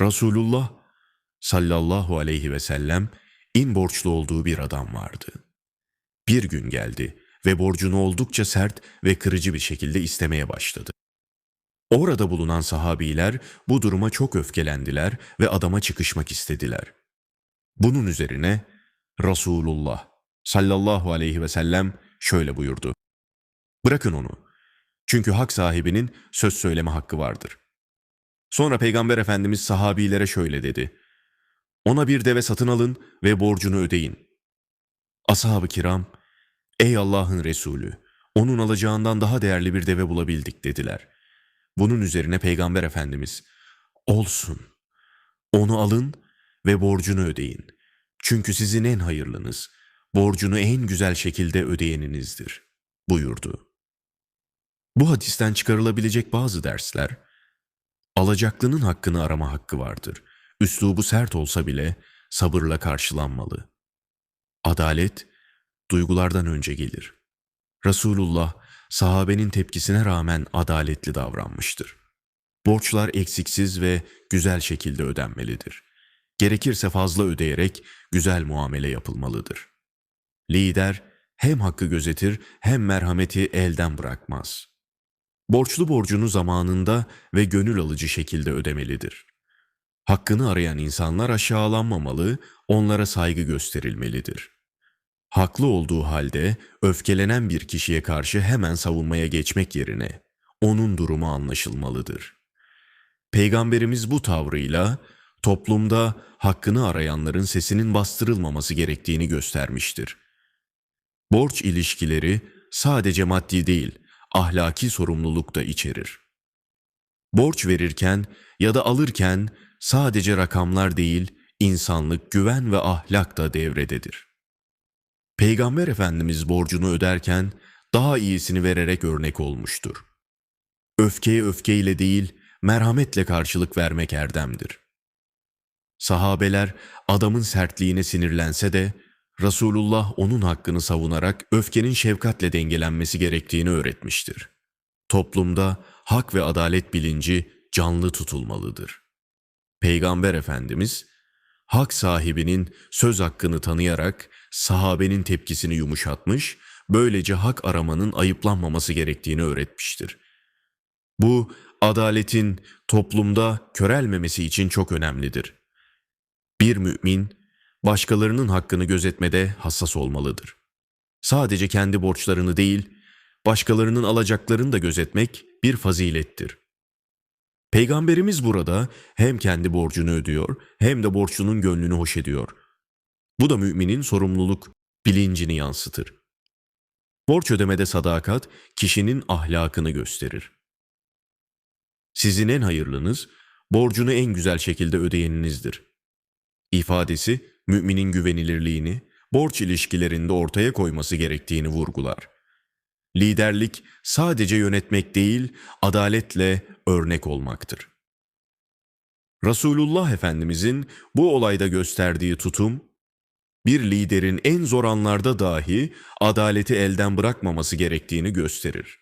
Resulullah sallallahu aleyhi ve sellem in borçlu olduğu bir adam vardı. Bir gün geldi ve borcunu oldukça sert ve kırıcı bir şekilde istemeye başladı. Orada bulunan sahabiler bu duruma çok öfkelendiler ve adama çıkışmak istediler. Bunun üzerine Resulullah sallallahu aleyhi ve sellem şöyle buyurdu. Bırakın onu. Çünkü hak sahibinin söz söyleme hakkı vardır. Sonra Peygamber Efendimiz sahabilere şöyle dedi. Ona bir deve satın alın ve borcunu ödeyin. Ashab-ı kiram, ey Allah'ın Resulü, onun alacağından daha değerli bir deve bulabildik dediler. Bunun üzerine Peygamber Efendimiz, olsun, onu alın ve borcunu ödeyin. Çünkü sizin en hayırlınız, borcunu en güzel şekilde ödeyeninizdir, buyurdu. Bu hadisten çıkarılabilecek bazı dersler, alacaklının hakkını arama hakkı vardır. Üslubu sert olsa bile sabırla karşılanmalı. Adalet, duygulardan önce gelir. Resulullah, sahabenin tepkisine rağmen adaletli davranmıştır. Borçlar eksiksiz ve güzel şekilde ödenmelidir. Gerekirse fazla ödeyerek güzel muamele yapılmalıdır. Lider hem hakkı gözetir hem merhameti elden bırakmaz. Borçlu borcunu zamanında ve gönül alıcı şekilde ödemelidir. Hakkını arayan insanlar aşağılanmamalı, onlara saygı gösterilmelidir. Haklı olduğu halde öfkelenen bir kişiye karşı hemen savunmaya geçmek yerine onun durumu anlaşılmalıdır. Peygamberimiz bu tavrıyla toplumda hakkını arayanların sesinin bastırılmaması gerektiğini göstermiştir. Borç ilişkileri sadece maddi değil, ahlaki sorumluluk da içerir. Borç verirken ya da alırken sadece rakamlar değil, insanlık, güven ve ahlak da devrededir. Peygamber Efendimiz borcunu öderken daha iyisini vererek örnek olmuştur. Öfkeye öfkeyle değil, merhametle karşılık vermek erdemdir. Sahabeler adamın sertliğine sinirlense de Resulullah onun hakkını savunarak öfkenin şefkatle dengelenmesi gerektiğini öğretmiştir. Toplumda hak ve adalet bilinci canlı tutulmalıdır. Peygamber Efendimiz, hak sahibinin söz hakkını tanıyarak sahabenin tepkisini yumuşatmış, böylece hak aramanın ayıplanmaması gerektiğini öğretmiştir. Bu, adaletin toplumda körelmemesi için çok önemlidir. Bir mümin, başkalarının hakkını gözetmede hassas olmalıdır. Sadece kendi borçlarını değil, başkalarının alacaklarını da gözetmek bir fazilettir. Peygamberimiz burada hem kendi borcunu ödüyor hem de borçlunun gönlünü hoş ediyor. Bu da müminin sorumluluk bilincini yansıtır. Borç ödemede sadakat kişinin ahlakını gösterir. Sizin en hayırlınız borcunu en güzel şekilde ödeyeninizdir. İfadesi müminin güvenilirliğini, borç ilişkilerinde ortaya koyması gerektiğini vurgular. Liderlik sadece yönetmek değil, adaletle örnek olmaktır. Resulullah Efendimizin bu olayda gösterdiği tutum, bir liderin en zor anlarda dahi adaleti elden bırakmaması gerektiğini gösterir.